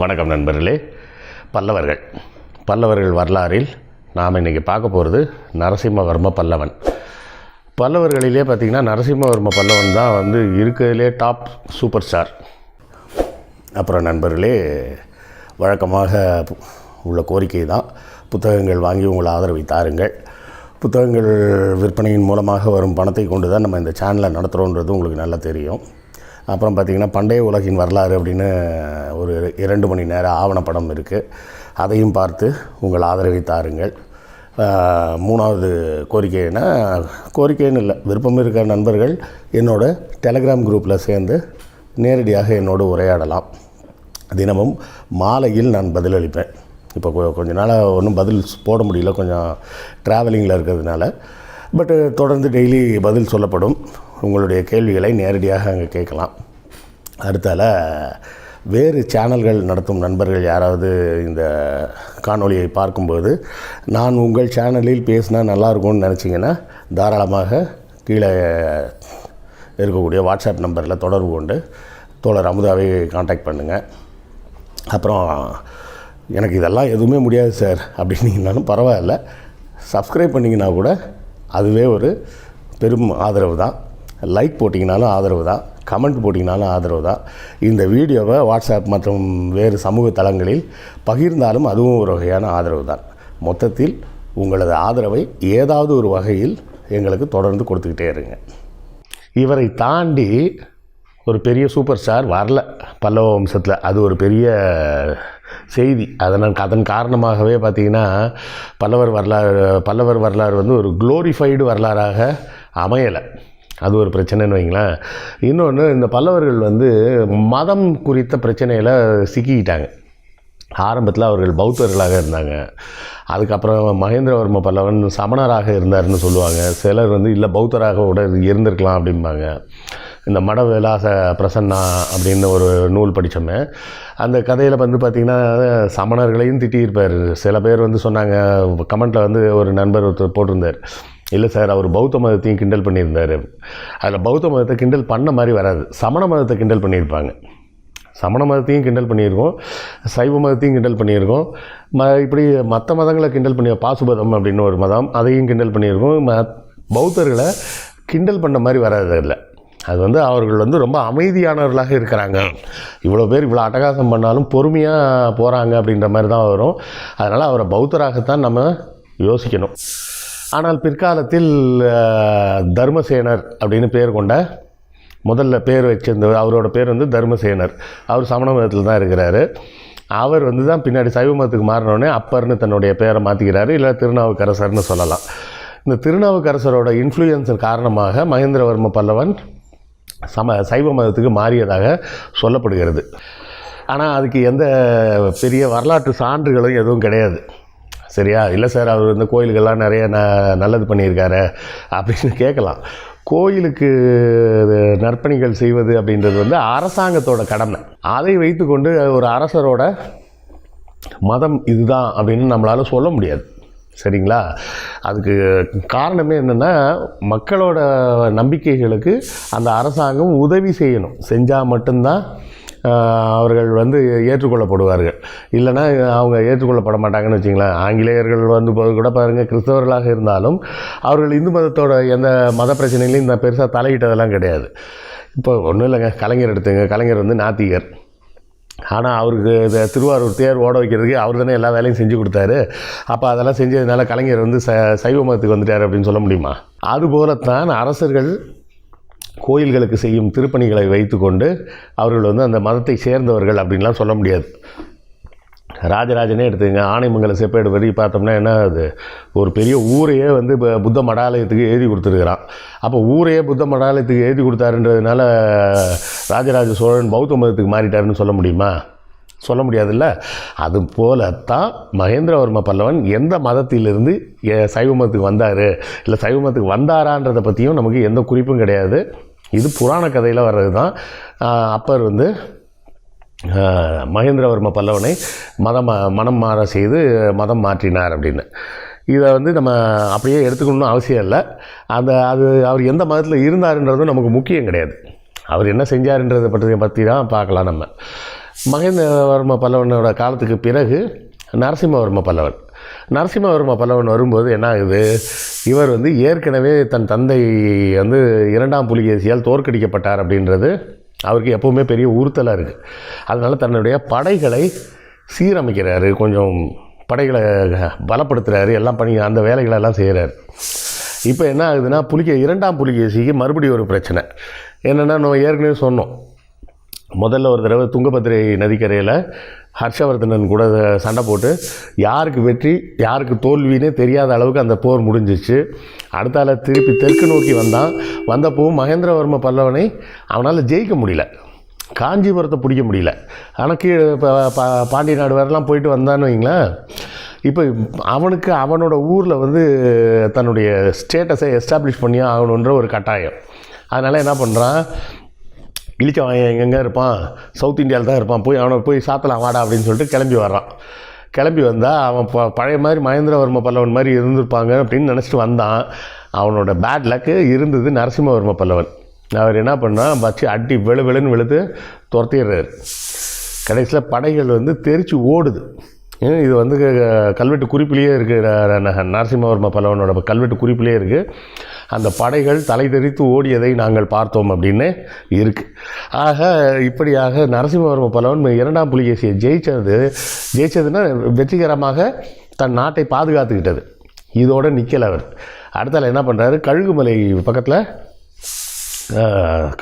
வணக்கம் நண்பர்களே. பல்லவர்கள். பல்லவர்கள் வரலாறில் நாம் இன்றைக்கி பார்க்க போகிறது நரசிம்மவர்ம பல்லவன். பல்லவர்களிலே பார்த்திங்கன்னா நரசிம்மவர்ம பல்லவன் தான் வந்து இருக்கிறதுலே டாப் சூப்பர் ஸ்டார் அப்புறம் நண்பர்களே வழக்கமாக உள்ள கோரிக்கை தான் புத்தகங்கள் வாங்கி உங்களை ஆதரவை தாருங்கள் புத்தகங்கள் விற்பனையின் மூலமாக வரும் பணத்தை கொண்டு தான் நம்ம இந்த சேனலை நடத்துகிறோன்றது உங்களுக்கு நல்லா தெரியும். அப்புறம் பார்த்திங்கன்னா பண்டைய உலகின் வரலாறு அப்படின்னு ஒரு இரண்டு மணி நேர ஆவணப்படம் இருக்குது அதையும் பார்த்து உங்கள் ஆதரவை தாருங்கள். மூணாவது கோரிக்கைன்னா கோரிக்கைன்னு இல்லை விருப்பம் இருக்கிற நண்பர்கள் என்னோட டெலகிராம் குரூப்பில் சேர்ந்து நேரடியாக என்னோடு உரையாடலாம். தினமும் மாலையில் நான் பதிலளிப்பேன் இப்போ கொ- கொஞ்ச நாளாக ஒன்றும் பதில் போட முடியல கொஞ்சம் ட்ராவலிங்கில் இருக்கிறதுனால. பட்டு தொடர்ந்து டெய்லி பதில் சொல்லப்படும். உங்களுடைய கேள்விகளை நேரடியாக அங்கே கேட்கலாம். அடுத்தால வேறு சேனல்கள் நடத்தும் நண்பர்கள் யாராவது இந்த காணொளியை பார்க்கும்போது நான் உங்கள் சேனலில் பேசினா நல்லா இருக்கும்னு நினச்சிங்கன்னா தாராளமாக கீழே இருக்கக்கூடிய வாட்ஸ்அப் நம்பரில் தொடர்பு கொண்டு தோழர் அமுதாவை காண்டாக்ட் பண்ணுங்கள் அப்புறம் எனக்கு இதெல்லாம் எதுவுமே முடியாது சார் அப்படின்னீங்கனாலும் பரவாயில்ல. சப்ஸ்கிரைப் பண்ணிங்கன்னா கூட அதுவே ஒரு பெரும் ஆதரவு தான். லைக் போட்டிங்கனாலும் ஆதரவு தான். கமெண்ட் போட்டிங்கனாலும் ஆதரவு தான். இந்த வீடியோவை வாட்ஸ்அப் மற்றும் வேறு சமூக தளங்களில் பகிர்ந்தாலும் அதுவும் ஒரு வகையான ஆதரவு தான். மொத்தத்தில் உங்களது ஆதரவை ஏதாவது ஒரு வகையில் எங்களுக்கு தொடர்ந்து கொடுத்துக்கிட்டே இருங்க. இவரை தாண்டி ஒரு பெரிய சூப்பர் ஸ்டார் வரல பல்லவ வம்சத்தில். அது ஒரு பெரிய செய்தி. அதனால் அதன் காரணமாகவே பார்த்திங்கன்னா பல்லவர் வரலாறு பல்லவர் வரலாறு வந்து ஒரு குளோரிஃபைடு வரலாறாக அமையலை. அது ஒரு பிரச்சனைன்னு வைங்களேன். இன்னொன்று இந்த பல்லவர்கள் வந்து மதம் குறித்த பிரச்சனையில் சிக்கிக்கிட்டாங்க. ஆரம்பத்தில் அவர்கள் பௌத்தர்களாக இருந்தாங்க. அதுக்கப்புறம் மகேந்திரவர்ம பல்லவன் சமணராக இருந்தார்னு சொல்லுவாங்க. சிலர் வந்து இல்லை பௌத்தராக கூட இருந்திருக்கலாம் அப்படிம்பாங்க. இந்த மட விலாச பிரசன்னா அப்படின்னு ஒரு நூல் படித்தோமே அந்த கதையில் வந்து பார்த்திங்கன்னா சமணர்களையும் திட்டியிருப்பார். சில பேர் வந்து சொன்னாங்க கமெண்ட்டில் வந்து ஒரு நண்பர் ஒருத்தர் போட்டிருந்தார். இல்லை சார் அவர் பௌத்த மதத்தையும் கிண்டல் பண்ணியிருந்தார். அதில் பௌத்த மதத்தை கிண்டல் பண்ண மாதிரி வராது. சமண மதத்தை கிண்டல் பண்ணியிருப்பாங்க. சமண மதத்தையும் கிண்டல் பண்ணியிருக்கோம். சைவ மதத்தையும் கிண்டல் பண்ணியிருக்கோம். ம இப்படி மற்ற மதங்களை கிண்டல் பண்ணி பாசுபதம் அப்படின்னு ஒரு மதம் அதையும் கிண்டல் பண்ணியிருக்கோம். ம பௌத்தர்களை கிண்டல் பண்ண மாதிரி வராது இல்லை அது வந்து அவர்கள் வந்து ரொம்ப அமைதியானவர்களாக இருக்கிறாங்க. இவ்வளோ பேர் இவ்வளோ அட்டகாசம் பண்ணாலும் பொறுமையாக போகிறாங்க அப்படின்ற மாதிரி தான் வரும். அதனால் அவரை பௌத்தராகத்தான் நம்ம யோசிக்கணும். ஆனால் பிற்காலத்தில் தர்மசேனர் அப்படின்னு பேர் கொண்ட முதல்ல பேர் வச்சிருந்த அவரோட பேர் வந்து தர்மசேனர். அவர் சமண மதத்தில் தான் இருக்கிறாரு. அவர் வந்து தான் பின்னாடி சைவ மதத்துக்கு மாறினோடனே அப்பர்னு தன்னுடைய பேரை மாற்றிக்கிறாரு இல்லை திருநாவுக்கரசர்னு சொல்லலாம். இந்த திருநாவுக்கரசரோட இன்ஃப்ளூயன்ஸ் காரணமாக மகேந்திரவர்ம பல்லவன் சம சைவ மதத்துக்கு மாறியதாக சொல்லப்படுகிறது. ஆனால் அதுக்கு எந்த பெரிய வரலாற்று சான்றுகளும் எதுவும் கிடையாது. சரியா? இல்லை சார் அவர் இந்த கோயிலுக்கெல்லாம் நிறைய ந நல்லது பண்ணியிருக்காரு அப்படின்னு கேட்கலாம். கோயிலுக்கு நற்பணிகள் செய்வது அப்படின்றது வந்து அரசாங்கத்தோட கடமை. அதை வைத்துக்கொண்டு ஒரு அரசரோட மதம் இதுதான் அப்படின்னு நம்மளால் சொல்ல முடியாது. சரிங்களா? அதுக்கு காரணமே என்னென்னா மக்களோட நம்பிக்கைகளுக்கு அந்த அரசாங்கம் உதவி செய்யணும். செஞ்சால் மட்டும்தான் அவர்கள் வந்து ஏற்றுக்கொள்ளப்படுவார்கள். இல்லைன்னா அவங்க ஏற்றுக்கொள்ளப்பட மாட்டாங்கன்னு வச்சிங்களேன். ஆங்கிலேயர்கள் வந்து போது கூட பாருங்கள் கிறிஸ்தவர்களாக இருந்தாலும் அவர்கள் இந்து மதத்தோட எந்த மத பிரச்சனைகளையும் இந்த பெருசாக தலையிட்டதெல்லாம் கிடையாது. இப்போ ஒன்றும் இல்லைங்க கலைஞர் எடுத்துங்க. கலைஞர் வந்து நாத்திகர். ஆனால் அவருக்கு இந்த திருவாரூர் தேர் ஓட வைக்கிறதுக்கு அவர் தானே எல்லா வேலையும் செஞ்சு கொடுத்தாரு. அப்போ அதெல்லாம் செஞ்சதுனால கலைஞர் வந்து ச சைவ மதத்துக்கு வந்துட்டார் அப்படின்னு சொல்ல முடியுமா? அதுபோலத்தான் அரசர்கள் கோயில்களுக்கு செய்யும் திருப்பணிகளை வைத்துக்கொண்டு அவர்கள் வந்து அந்த மதத்தை சேர்ந்தவர்கள் அப்படின்லாம் சொல்ல முடியாது. ராஜராஜனே எடுத்துங்க ஆனைமங்கல செப்பேடு வரி பார்த்தோம்னா என்ன அது? ஒரு பெரிய ஊரையே வந்து இப்போ புத்த மடாலயத்துக்கு எழுதி கொடுத்துருக்குறான். அப்போ ஊரையே புத்த மடாலயத்துக்கு எழுதி கொடுத்தாருன்றதுனால ராஜராஜ சோழன் பௌத்த மதத்துக்கு மாறிட்டாருன்னு சொல்ல முடியுமா? சொல்ல முடியாதுல்ல. அது போலத்தான் மகேந்திரவர்ம பல்லவன் எந்த மதத்திலிருந்து சைவ மதத்துக்கு வந்தார்? இல்லை சைவ மதத்துக்கு வந்தாரான்றதை பற்றியும் நமக்கு எந்த குறிப்பும் கிடையாது. இது புராண கதையில் வர்றது தான் அப்பர் வந்து மகேந்திரவர்ம பல்லவனை மதம் மனம் மாற செய்து மதம் மாற்றினார் அப்படின்னு. இதை வந்து நம்ம அப்படியே எடுத்துக்கணும்னு அவசியம் இல்லை. அந்த அது அவர் எந்த மதத்தில் இருந்தாருன்றதும் நமக்கு முக்கியம் கிடையாது. அவர் என்ன செஞ்சாருன்றதை பற்றி பற்றி தான் பார்க்கலாம் நம்ம. மகேந்திரவர்ம பல்லவனோட காலத்துக்கு பிறகு நரசிம்மவர்ம பல்லவன். நரசிம்மவர்ம பல்லவன் வரும்போது என்ன ஆகுது இவர் வந்து ஏற்கனவே தன் தந்தை வந்து இரண்டாம் புலிகேசியால் தோற்கடிக்கப்பட்டார் அப்படின்றது அவருக்கு எப்போவுமே பெரிய உறுத்தலாக இருக்குது அதனால் தன்னுடைய படைகளை சீரமைக்கிறாரு கொஞ்சம் படைகளை பலப்படுத்துகிறாரு எல்லாம் பண்ணி அந்த வேலைகளெல்லாம் செய்கிறாரு இப்போ என்ன ஆகுதுன்னா புலிகே இரண்டாம் புலிகேசிக்கு மறுபடியும் ஒரு பிரச்சனை. என்னென்னா நம்ம ஏற்கனவே சொன்னோம் முதல்ல ஒரு தடவை துங்கபத்திரை நதிக்கரையில் ஹர்ஷவர்தனன் கூட சண்டை போட்டு யாருக்கு வெற்றி யாருக்கு தோல்வின்னு தெரியாத அளவுக்கு அந்த போர் முடிஞ்சிச்சு. அடுத்தால திருப்பி தெற்கு நோக்கி வந்தான். வந்தப்பவும் மகேந்திரவர்ம பல்லவனை அவனால் ஜெயிக்க முடியல. காஞ்சிபுரத்தை பிடிக்க முடியல. ஆனால் கீழே இப்போ பா- பாண்டிய நாடு வரலாம் போயிட்டு வந்தான்னு வைங்களேன். இப்போ அவனுக்கு அவனோட ஊரில் வந்து தன்னுடைய ஸ்டேட்டஸை எஸ்டாப்ளிஷ் பண்ணியே ஆகணுன்ற ஒரு கட்டாயம். அதனால் என்ன பண்ணுறான் இழிச்சவன் எங்கெங்கே இருப்பான்? சவுத் இந்தியாவில் தான் இருப்பான். போய் அவனை போய் சாத்தலாம் வாடா அப்படின்னு சொல்லிட்டு கிளம்பி வர்றான். கிளம்பி வந்தால் அவன் ப பழைய மாதிரி மகேந்திரவர்ம பல்லவன் மாதிரி இருந்திருப்பாங்க அப்படின்னு நினச்சிட்டு வந்தான். அவனோட பேட் லக்கு இருந்தது நரசிம்மவர்ம பல்லவன். அவர் என்ன பண்ணால் வச்சு அடி வெளு வெளுன்னு வெளுத்து துரத்திடுறாரு. கடைசியில் படைகள் வந்து தெரிச்சு ஓடுது. ஏன்? இது வந்து கல்வெட்டு குறிப்பிலேயே இருக்குது நரசிம்மவர்ம பல்லவனோட கல்வெட்டு குறிப்பிலேயே இருக்குது அந்த படைகள் தலை தெரித்து ஓடியதை நாங்கள் பார்த்தோம் அப்படின்னு இருக்குது ஆக இப்படியாக நரசிம்மவர்ம பலவன் இரண்டாம் புலிகேசியை ஜெயிச்சது ஜெயிச்சதுன்னா வெற்றிகரமாக தன் நாட்டை பாதுகாத்துக்கிட்டது. இதோடு நிற்கல அவர். அடுத்தால என்ன பண்ணுறாரு கழுகுமலை பக்கத்தில்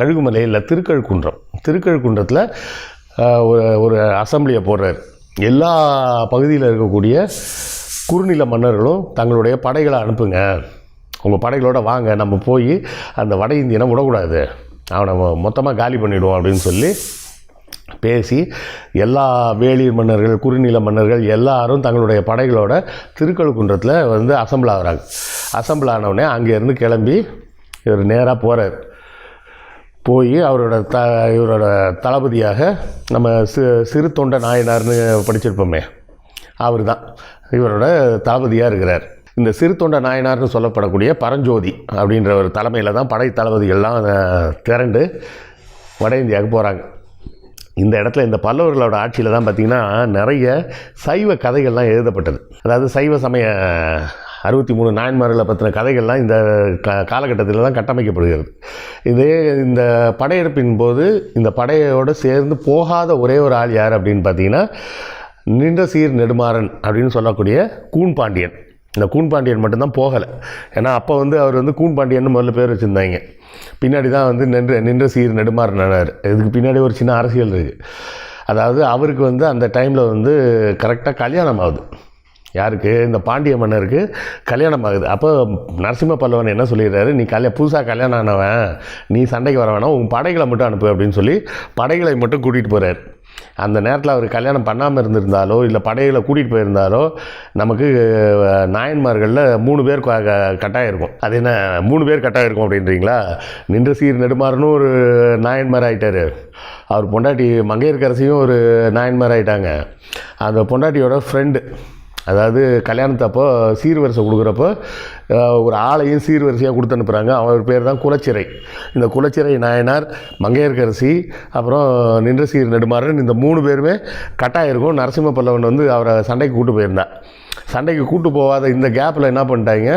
கழுகுமலை இல்லை திருக்கழுக்குன்றம். திருக்கழுக்குன்றத்தில் ஒரு ஒரு அசம்பிளியை போடுறார். எல்லா பகுதியில் இருக்கக்கூடிய குறுநில மன்னர்களும் தங்களுடைய படைகளை அனுப்புங்க. உங்கள் படைகளோடு வாங்க நம்ம போய் அந்த வட இந்தியனை விடக்கூடாது. அவனை மொத்தமாக காலி பண்ணிவிடுவோம் அப்படின்னு சொல்லி பேசி எல்லா வேளிர் மன்னர்கள் குறுநில மன்னர்கள் எல்லாரும் தங்களுடைய படைகளோட திருக்கழுக்குன்றத்தில் வந்து அசம்பிள் ஆகிறாங்க. அசம்பிள் ஆனவுடனே அங்கேருந்து கிளம்பி இவர் நேராக போகிறார் போய் அவரோட த இவரோட தளபதியாக நம்ம சி சிறு தொண்ட நாயனார்னு படிச்சிருப்போமே அவர் தான் இவரோட தளபதியாக இருக்கிறார். இந்த சிறுத்தொண்ட நாயனார்னு சொல்லப்படக்கூடிய பரஞ்சோதி அப்படின்ற ஒரு தலைமையில் தான் படை தளபதிகள்லாம் அஹ், திரண்டு வட இந்தியாவுக்கு போகிறாங்க இந்த இடத்துல இந்த பல்லவர்களோட ஆட்சியில் தான் பார்த்திங்கன்னா நிறைய சைவ கதைகள்லாம் எழுதப்பட்டது. அதாவது சைவ சமய அறுபத்தி மூணு நாயன்மார்களை பற்றின கதைகள்லாம் இந்த க காலகட்டத்தில் தான் கட்டமைக்கப்படுகிறது. இதே இந்த படையெடுப்பின் போது இந்த படையோடு சேர்ந்து போகாத ஒரே ஒரு ஆள் யார் அப்படின்னு பார்த்தீங்கன்னா நின்ற சீர் நெடுமாறன் அப்படின்னு சொல்லக்கூடிய கூன் பாண்டியன். இந்த கூன் பாண்டியன் மட்டும்தான் போகலை. ஏன்னா அப்போ வந்து அவர் வந்து கூன் முதல்ல பேர் வச்சுருந்தாங்க. பின்னாடி தான் வந்து நின்று நின்ற சீர் நெடுமாறன் இதுக்கு பின்னாடி ஒரு சின்ன அரசியல் இருக்குது அதாவது அவருக்கு வந்து அந்த டைமில் வந்து கரெக்டாக கல்யாணம் ஆகுது. யாருக்கு? இந்த பாண்டிய மன்னருக்கு கல்யாணம் ஆகுது. அப்போ நரசிம்ம பல்லவன் என்ன சொல்லிடுறாரு? நீ கல்யா புதுசாக கல்யாணம் ஆனவன். நீ சண்டைக்கு வர வேணாம். உன் படைகளை மட்டும் அனுப்பு அப்படின்னு சொல்லி படைகளை மட்டும் கூட்டிகிட்டு போகிறார் அந்த நேரத்தில் அவர் கல்யாணம் பண்ணாமல் இருந்திருந்தாலோ இல்லை படையில் கூட்டிகிட்டு போயிருந்தாலோ நமக்கு நாயன்மார்களில் மூணு பேர் கட்டாயம் இருக்கும் அது என்ன மூணு பேர் கட்டாயம் இருக்கும் அப்படின்றீங்களா? நின்ற சீர் நெடுமாறனும் ஒரு நாயன்மார் ஆயிட்டாரு. அவர் பொண்டாட்டி மங்கையர்கரசியும் ஒரு நாயன்மார் ஆயிட்டாங்க. அந்த பொண்டாட்டியோட ஃப்ரெண்டு அதாவது கல்யாணத்தப்போ சீர்வரிசை கொடுக்குறப்போ ஒரு ஆளையும் சீர்வரிசையாக கொடுத்து அனுப்புகிறாங்க அவர் பேர் தான் குலச்சிறை. இந்த குலச்சிறை நாயனார் மங்கையர்கரசி அப்புறம் நின்ற சீர் நெடுமாறன் இந்த மூணு பேருமே கட்டாயிருக்கும் நரசிம்ம பல்லவன் வந்து அவரை சண்டைக்கு கூட்டு போயிருந்தான் சண்டைக்கு கூட்டு போகாத இந்த கேப்பில் என்ன பண்ணிட்டாங்க?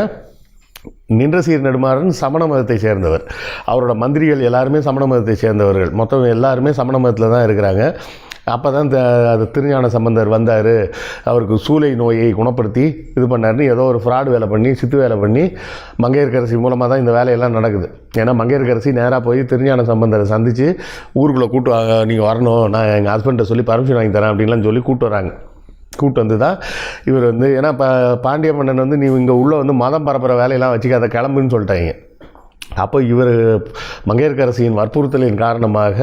நின்ற சீர் நெடுமாறன் சமண மதத்தை சேர்ந்தவர். அவரோட மந்திரிகள் எல்லாருமே சமண மதத்தை சேர்ந்தவர்கள். மொத்தம் எல்லாருமே சமண மதத்தில் தான் இருக்கிறாங்க. அப்போ தான் அது திருஞான சம்பந்தர் வந்தார். அவருக்கு சூளை நோயை குணப்படுத்தி இது பண்ணாருன்னு ஏதோ ஒரு ஃப்ராடு வேலை பண்ணி சித்து வேலை பண்ணி மங்கையர்கரசி மூலமாக தான் இந்த வேலையெல்லாம் நடக்குது. ஏன்னா மங்கையர்கரசி நேராக போய் திருஞான சம்பந்தரை சந்தித்து ஊருக்குள்ளே கூப்பிட்டு வாங்க நீங்கள் வரணும் நான் எங்கள் ஹஸ்பண்டை சொல்லி பர்மிஷன் வாங்கி தரேன் அப்படின்லாம் சொல்லி கூப்பிட்டு வராங்க. கூட்டு வந்து தான் இவர் வந்து ஏன்னா பா பாண்டிய மன்னன் வந்து நீ இங்கே உள்ளே வந்து மதம் பரப்புகிற வேலையெல்லாம் வச்சுக்காத கிளம்புன்னு சொல்லிட்டாங்க. அப்போ இவர் மங்கையர்கரசியின் வற்புறுத்தலின் காரணமாக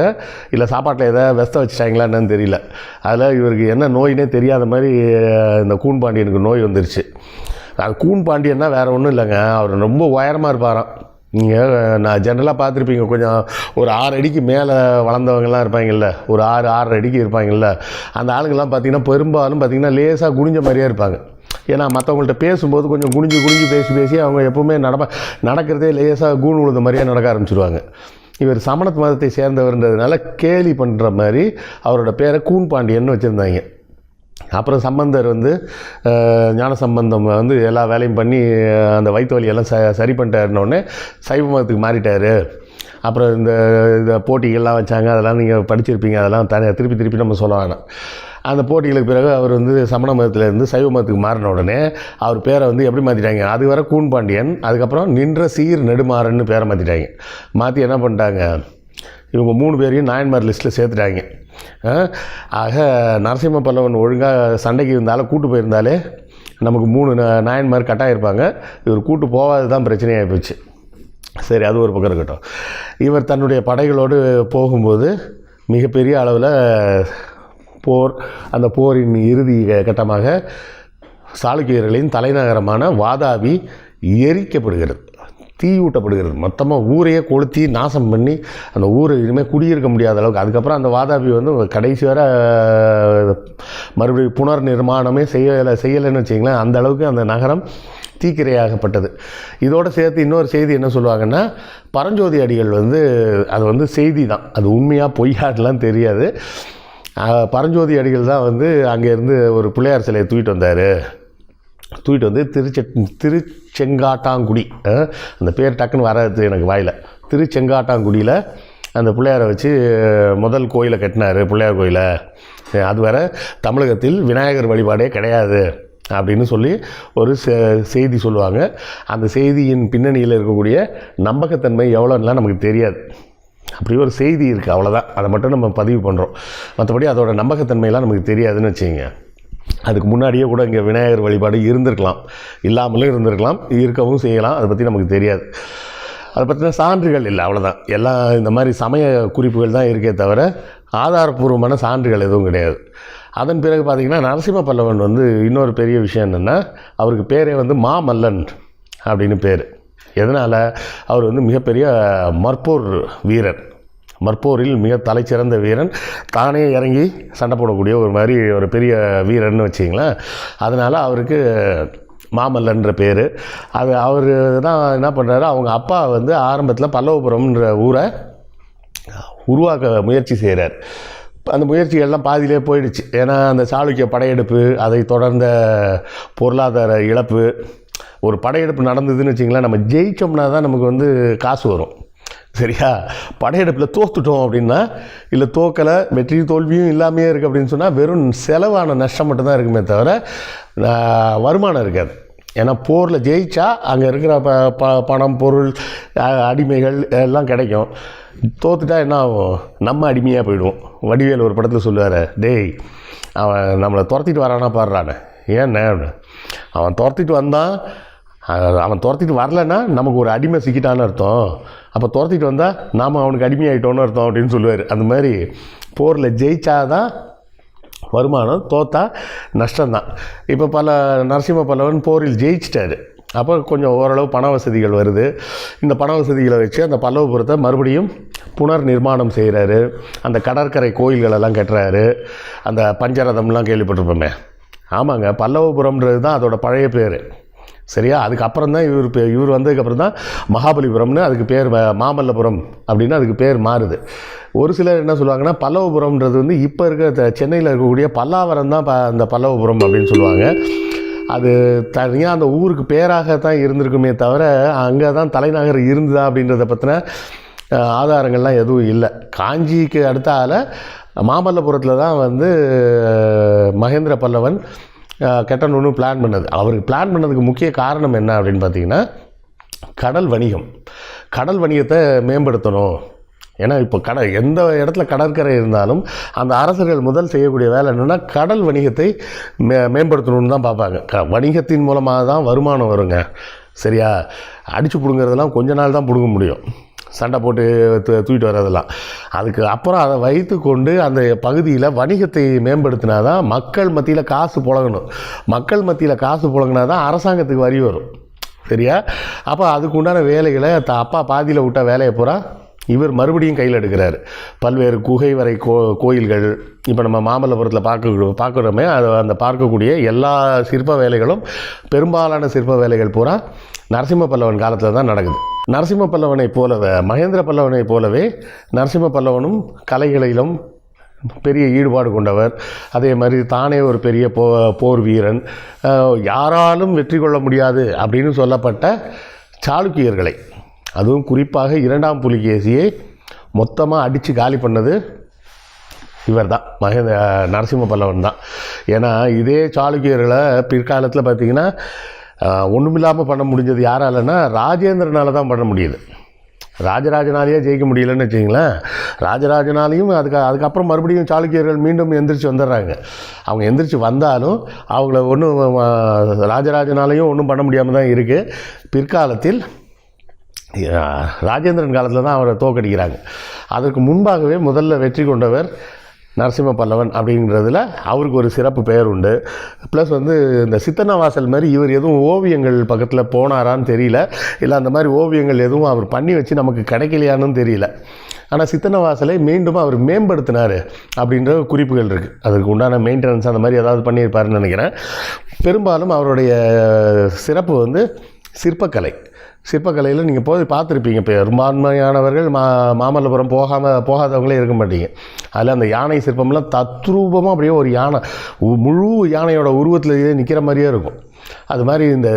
இல்லை சாப்பாட்டில் எதாவது வெஸ்த வச்சுட்டாங்களா என்னன்னு தெரியல. அதில் இவருக்கு என்ன நோயினே தெரியாத மாதிரி இந்த கூன் பாண்டியனுக்கு நோய் வந்துருச்சு. அது கூன் பாண்டியன்னா வேறு ஒன்றும் இல்லைங்க. அவர் ரொம்ப உயரமாக இருப்பாராம். நீங்கள் நான் ஜென்ரலாக பார்த்துருப்பீங்க. கொஞ்சம் ஒரு ஆறு அடிக்கு மேலே வளர்ந்தவங்கலாம் இருப்பாங்கல்ல. ஒரு ஆறு ஆறு அடிக்கு இருப்பாங்கல்ல. அந்த ஆளுங்கள்லாம் பார்த்தீங்கன்னா பெரும்பாலும் பார்த்திங்கன்னா லேசாக குனிஞ்ச மாதிரியே இருப்பாங்க. ஏன்னா மற்றவங்கள்ட்ட பேசும்போது கொஞ்சம் குனிஞ்சு குனிஞ்சு பேசி பேசி அவங்க எப்போவுமே நடப்ப நடக்கிறதே லேசாக கூண் உழுத மாதிரியே நடக்க ஆரம்பிச்சிருவாங்க. இவர் சமணத் மதத்தை சேர்ந்தவர்ன்றதுனால கேலி பண்ணுற மாதிரி அவரோட பேரை கூன் பாண்டியன்னு வச்சுருந்தாங்க. அப்புறம் சம்பந்தர் வந்து ஞான சம்பந்தம் வந்து எல்லா வேலையும் பண்ணி அந்த வயிற்று வலியெல்லாம் ச சரி பண்ணிட்டாருன்னொடனே சைவ மதத்துக்கு மாறிட்டார். அப்புறம் இந்த இந்த போட்டிகள்லாம் வச்சாங்க அதெல்லாம் நீங்கள் படிச்சிருப்பீங்க அதெல்லாம் தனி திருப்பி திருப்பி நம்ம சொல்ல வேணாம் அந்த போட்டிகளுக்கு பிறகு அவர் வந்து சமண மதத்திலேருந்து சைவ மதத்துக்கு மாறின உடனே அவர் பேரை வந்து எப்படி மாற்றிட்டாங்க அது வர கூன் பாண்டியன் அதுக்கப்புறம் நின்ற சீர் நெடுமாறன்னு பேரை மாற்றிட்டாங்க மாற்றி என்ன பண்ணிட்டாங்க? இவங்க மூணு பேரையும் நாயன்மார் லிஸ்ட்டில் சேர்த்துட்டாங்க. ஆக நரசிம்ம பல்லவன் ஒழுங்காக சண்டைக்கு இருந்தாலும் கூட்டு போயிருந்தாலே நமக்கு மூணு நாயன்மார் நாயன்மார் கட்டாயிருப்பாங்க இவர் கூட்டு போகாது தான் பிரச்சனையாக போச்சு. சரி அது ஒரு பக்கம் இருக்கட்டும். இவர் தன்னுடைய படைகளோடு போகும்போது மிகப்பெரிய அளவில் போர் அந்த போரின் இறுதி கட்டமாக சாளுக்கியர்களின் தலைநகரமான வாதாபி எரிக்கப்படுகிறது தீயூட்டப்படுகிறது. மொத்தமாக ஊரையே கொளுத்தி நாசம் பண்ணி அந்த ஊரை இனிமேல் குடியிருக்க முடியாத அளவுக்கு. அதுக்கப்புறம் அந்த வாதாபி வந்து கடைசி வர மறுபடியும் புனர் நிர்மாணமே செய்யலை செய்யலைன்னு வச்சிங்களேன் அந்த அளவுக்கு அந்த நகரம் தீக்கிரையாகப்பட்டது. இதோடு சேர்த்து இன்னொரு செய்தி என்ன சொல்லுவாங்கன்னா பரஞ்சோதி அடிகள் வந்து அது வந்து செய்தி தான். அது உண்மையாக பொய்யாடலாம் தெரியாது. பரஞ்சோதி அடிகள் தான் வந்து அங்கேருந்து ஒரு பிள்ளையார் சிலையை தூக்கிட்டு வந்தார். தூக்கிட்டு வந்து திருச்செ திருச்செங்காட்டாங்குடி. அந்த பேர் டக்குன்னு வராது எனக்கு வாயில். திருச்செங்காட்டாங்குடியில் அந்த பிள்ளையாரை வச்சு முதல் கோயிலை கட்டினார் பிள்ளையார் கோயிலை. அது வேற தமிழகத்தில் விநாயகர் வழிபாடே கிடையாது அப்படின்னு சொல்லி ஒரு செ- செய்தி சொல்லுவாங்க. அந்த செய்தியின் பின்னணியில் இருக்கக்கூடிய நம்பகத்தன்மை எவ்வளோன்னா நமக்கு தெரியாது. அப்படி ஒரு செய்தி இருக்குது அவ்வளோதான் அதை மட்டும் நம்ம பதிவு பண்ணுறோம் மற்றபடி அதோட நம்பகத்தன்மையெல்லாம் நமக்கு தெரியாதுன்னு வச்சுங்க அதுக்கு முன்னாடியே கூட இங்கே விநாயகர் வழிபாடு இருந்திருக்கலாம். இல்லாமலும் இருந்திருக்கலாம். இருக்கவும் செய்யலாம். அதை பற்றி நமக்கு தெரியாது. அதை பற்றின சான்றுகள் இல்லை. அவ்வளோதான் எல்லாம் இந்த மாதிரி சமய குறிப்புகள் தான் இருக்கே தவிர ஆதாரப்பூர்வமான சான்றுகள் எதுவும் கிடையாது. அதன் பிறகு பார்த்திங்கன்னா நரசிம்ம பல்லவன் வந்து இன்னொரு பெரிய விஷயம் என்னென்னா அவருக்கு பேரே வந்து மாமல்லன் அப்படின்னு பேர். எதனால்? அவர் வந்து மிகப்பெரிய மற்போர் வீரர். மற்போரில் மிக தலைச்சிறந்த வீரன். தானே இறங்கி சண்டை போடக்கூடிய ஒரு மாதிரி ஒரு பெரிய வீரர்னு வச்சிங்களேன் அதனால் அவருக்கு மாமல்லன்ற பேர். அது அவர் தான் என்ன பண்ணுறாரு அவங்க அப்பா வந்து ஆரம்பத்தில் பல்லவபுரம்ன்ற ஊரை உருவாக்க முயற்சி செய்கிறார் அந்த முயற்சிகள்லாம் பாதியிலே போயிடுச்சு. ஏன்னா அந்த சாளுக்கிய படையெடுப்பு அதை தொடர்ந்த பொருளாதார இழப்பு ஒரு படையெடுப்பு நடந்ததுன்னு வச்சிங்களேன் நம்ம ஜெயிச்சோம்னா தான் நமக்கு வந்து காசு வரும். சரியா? படையெடுப்பில் தோத்துட்டோம் அப்படின்னா இல்லை தோக்கலை வெற்றி தோல்வியும் இல்லாமையே இருக்குது அப்படின்னு சொன்னால் வெறும் செலவான நஷ்டம் மட்டும்தான் இருக்குமே தவிர வருமானம் இருக்காது. ஏன்னா போரில் ஜெயிச்சா அங்கே இருக்கிற ப ப பணம் பொருள் அடிமைகள் எல்லாம் கிடைக்கும். தோத்துட்டா என்ன ஆகும்? நம்ம அடிமையாக போயிடுவோம். வடிவேல் ஒரு படத்தில் சொல்லுவார் டேய் அவன் நம்மளை துரத்திட்டு வரானா பாடுறானே ஏன் அவன் துரத்திட்டு வந்தான் அவன் துரத்திட்டு வரலன்னா நமக்கு ஒரு அடிமை சிக்கிட்டான்னு அர்த்தம். அப்போ துரத்திட்டு வந்தால் நாம் அவனுக்கு அடிமையாயிட்டோன்னு அர்த்தம் அப்படின்னு சொல்லுவார். அந்த மாதிரி போரில் ஜெயிச்சாதான் வருமானம் தோத்தா நஷ்டம்தான். இப்போ பல நரசிம்ம பல்லவன் போரில் ஜெயிச்சிட்டாரு. அப்போ கொஞ்சம் ஓரளவு பண வசதிகள் வருது. இந்த பண வசதிகளை வச்சு அந்த பல்லவபுரத்தை மறுபடியும் புனர் நிர்மாணம் செய்கிறாரு அந்த கடற்கரை கோயில்களெல்லாம் கட்டுறாரு. அந்த பஞ்சரதம்லாம் கேள்விப்பட்டிருப்போமே. ஆமாங்க பல்லவபுரம்ன்றது தான் அதோடய பழைய பேர். சரியா? அதுக்கப்புறம் தான் இவர் பே- இவர் வந்ததுக்கப்புறம் தான் மகாபலிபுரம்னு அதுக்கு பேர் மாமல்லபுரம் அப்படின்னு அதுக்கு பேர் மாறுது. ஒரு சிலர் என்ன சொல்லுவாங்கன்னா பல்லவபுரம்ன்றது வந்து இப்போ இருக்க த- சென்னையில் இருக்கக்கூடிய பல்லாவரம் தான் ப அந்த பல்லவபுரம் அப்படின்னு சொல்லுவாங்க. அது தனியாக அந்த ஊருக்கு பேராக தான் இருந்திருக்குமே தவிர அங்கே தான் தலைநகர் இருந்ததா அப்படின்றத பற்றின ஆதாரங்கள்லாம் எதுவும் இல்லை. காஞ்சிக்கு அடுத்தால மாமல்லபுரத்தில் தான் வந்து மகேந்திர பல்லவன் கட்டணும்னு பிளான் பண்ணது. அவருக்கு பிளான் பண்ணதுக்கு முக்கிய காரணம் என்ன அப்படின்னு பார்த்தீங்கன்னா கடல் வணிகம். கடல் வணிகத்தை மேம்படுத்தணும். ஏன்னா இப்போ கடல் எந்த இடத்துல கடற்கரை இருந்தாலும் அந்த அரசர்கள் முதல் செய்யக்கூடிய வேலை என்னென்னா கடல் வணிகத்தை மே மேம்படுத்தணும்னு தான் பார்ப்பாங்க. க வணிகத்தின் மூலமாக தான் வருமானம் வருங்க. சரியா? அடித்து பிடுங்கிறதெல்லாம் கொஞ்ச நாள் தான் பிடுங்க முடியும். சண்டை போட்டு தூக்கிட்டு வர்றதெல்லாம். அதுக்கு அப்புறம் அதை வைத்து கொண்டு அந்த பகுதியில் வணிகத்தை மேம்படுத்தினா தான் மக்கள் மத்தியில் காசு புழங்கணும். மக்கள் மத்தியில் காசு புழங்கினா தான் அரசாங்கத்துக்கு வரி வரும். சரியா? அப்போ அதுக்கு உண்டான வேலைகளை த அப்பா பாதியில் விட்ட வேலையை பூரா இவர் மறுபடியும் கையில் எடுக்கிறார். பல்வேறு குகை வரை கோ கோயில்கள் இப்போ நம்ம மாமல்லபுரத்தில் பார்க்க பார்க்குறோமே அது அந்த பார்க்கக்கூடிய எல்லா சிற்ப வேலைகளும் பெரும்பாலான சிற்ப வேலைகள் பூரா நரசிம்ம பல்லவன் காலத்தில் தான் நடக்குது. நரசிம்ம பல்லவனைப் போலவே மகேந்திர பல்லவனைப் போலவே நரசிம்ம பல்லவனும் கலைகளிலும் பெரிய ஈடுபாடு கொண்டவர். அதே மாதிரி தானே ஒரு பெரிய போ போர் வீரன். யாராலும் வெற்றி கொள்ள முடியாது அப்படின்னு சொல்லப்பட்ட சாளுக்கியர்களை. அதுவும் குறிப்பாக இரண்டாம் புலிகேசியை மொத்தமாக அடித்து காலி பண்ணது இவர் தான். மகேந்திர நரசிம்ம பல்லவன் தான். ஏன்னா இதே சாளுக்கியர்களை பிற்காலத்தில் பார்த்தீங்கன்னா ஒன்றுமில்லாமல் பண்ண முடிஞ்சது யாராலன்னா ராஜேந்திரனால தான் பண்ண முடியுது. ராஜராஜனாலேயே ஜெயிக்க முடியலன்னு வச்சிங்களேன் ராஜராஜனாலையும் அதுக்கு அதுக்கப்புறம் மறுபடியும் சாளுக்கியர்கள் மீண்டும் எந்திரிச்சு வந்துடுறாங்க. அவங்க எந்திரிச்சு வந்தாலும் அவங்கள ஒன்றும் ராஜராஜனாலையும் ஒன்றும் பண்ண முடியாமல் தான் இருக்குது பிற்காலத்தில் ராஜேந்திரன் காலத்தில் தான் அவரை தோக்கடிக்கிறாங்க அதற்கு முன்பாகவே முதல்ல வெற்றி கொண்டவர் நரசிம்ம பல்லவன் அப்படிங்கிறதுல அவருக்கு ஒரு சிறப்பு பெயர் உண்டு ப்ளஸ் வந்து இந்த சித்தன்னவாசல் மாதிரி இவர் எதுவும் ஓவியங்கள் பக்கத்தில் போனாரான்னு தெரியல. இல்லை அந்த மாதிரி ஓவியங்கள் எதுவும் அவர் பண்ணி வச்சு நமக்கு கிடைக்கலையான்னு தெரியல. ஆனால் சித்தன்னவாசலை மீண்டும் அவர் மேம்படுத்தினார் அப்படின்ற குறிப்புகள் இருக்குது அதுக்கு உண்டான மெயின்டெனன்ஸ் அந்த மாதிரி ஏதாவது பண்ணியிருப்பாருன்னு நினைக்கிறேன். பெரும்பாலும் அவருடைய சிறப்பு வந்து சிற்பக்கலை. சிற்பக்கலையில் நீங்கள் போய் பார்த்துருப்பீங்க. பெரும்பான்மையானவர்கள் மா மாமல்லபுரம் போகாமல் போகாதவங்களே இருக்க மாட்டீங்க. அதில் அந்த யானை சிற்பம்லாம் தத்ரூபமாக அப்படியே ஒரு யானை முழு யானையோட உருவத்திலேயே நிற்கிற மாதிரியே இருக்கும். அது மாதிரி இந்த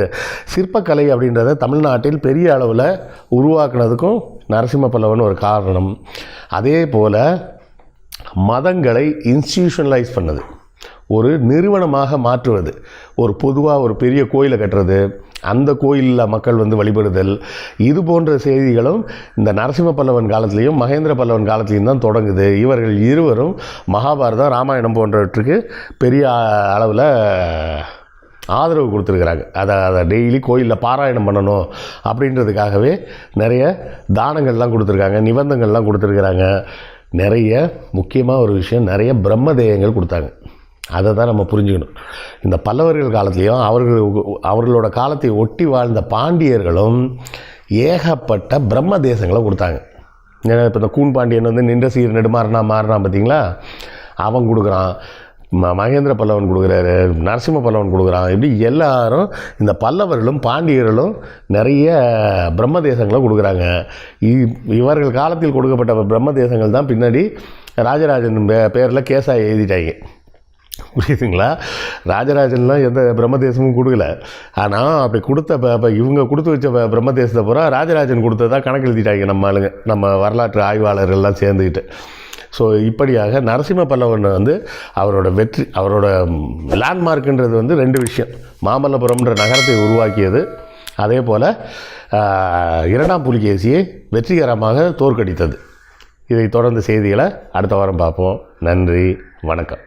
சிற்பக்கலை அப்படின்றத தமிழ்நாட்டில் பெரிய அளவில் உருவாக்குனதுக்கும் நரசிம்ம பல்லவன் ஒரு காரணம். அதே போல் மதங்களை இன்ஸ்டியூஷனலைஸ் பண்ணது. ஒரு நிறுவனமாக மாற்றுவது. ஒரு பொதுவாக ஒரு பெரிய கோயிலை கட்டுறது. அந்த கோயிலில் மக்கள் வந்து வழிபடுதல் இது போன்ற செய்திகளும் இந்த நரசிம்ம பல்லவன் காலத்திலையும் மகேந்திர பல்லவன் காலத்திலையும் தான் தொடங்குது. இவர்கள் இருவரும் மகாபாரதம் ராமாயணம் போன்றவற்றுக்கு பெரிய அளவில் ஆதரவு கொடுத்துருக்குறாங்க. அதை அதை டெய்லி கோயிலில் பாராயணம் பண்ணணும் அப்படின்றதுக்காகவே நிறைய தானங்கள்லாம் கொடுத்துருக்காங்க நிபந்தங்கள்லாம் கொடுத்துருக்குறாங்க. நிறைய முக்கியமாக ஒரு விஷயம் நிறைய பிரம்மதேயங்கள் கொடுத்தாங்க. அதை தான் நம்ம புரிஞ்சுக்கணும். இந்த பல்லவர்கள் காலத்துலேயும் அவர்கள் அவர்களோட காலத்தை ஒட்டி வாழ்ந்த பாண்டியர்களும் ஏகப்பட்ட பிரம்ம தேசங்களை கொடுத்தாங்க. ஏன்னா இப்போ இந்த கூன் பாண்டியன் வந்து நின்ற சீர் நெடுமாறனா மாறினா பார்த்தீங்களா அவன் கொடுக்குறான். ம மகேந்திர பல்லவன் கொடுக்குறாரு நரசிம்ம பல்லவன் கொடுக்குறான். இப்படி எல்லாரும் இந்த பல்லவர்களும் பாண்டியர்களும் நிறைய பிரம்ம தேசங்களை கொடுக்குறாங்க. இ- இவர்கள் காலத்தில் கொடுக்கப்பட்ட பிரம்ம தேசங்கள் தான் பின்னாடி ராஜராஜன் பேரில் கேஸாக எழுதிட்டாங்க. புரியுதுங்களா? ராஜராஜன்லாம் எந்த பிரம்மதேசமும் கொடுக்கல. ஆனால் அப்படி கொடுத்த ப- இவங்க கொடுத்து வச்ச பிரம்மதேசத்தை பூரா ராஜராஜன் கொடுத்ததா கணக்கு எழுதிட்டாங்க நம்ம ஆளுங்க நம்ம வரலாற்று ஆய்வாளர்கள்லாம் சேர்ந்துக்கிட்டு ஸோ இப்படியாக நரசிம்ம பல்லவன் வந்து அவரோட வெற்றி அவரோட லேண்ட்மார்க்குன்றது வந்து ரெண்டு விஷயம். மாமல்லபுரம்ன்ற நகரத்தை உருவாக்கியது. அதே போல் இரண்டாம் புலிகேசியை வெற்றிகரமாக தோற்கடித்தது. இதை தொடர்ந்து செய்திகளை அடுத்த வாரம் பார்ப்போம். நன்றி வணக்கம்.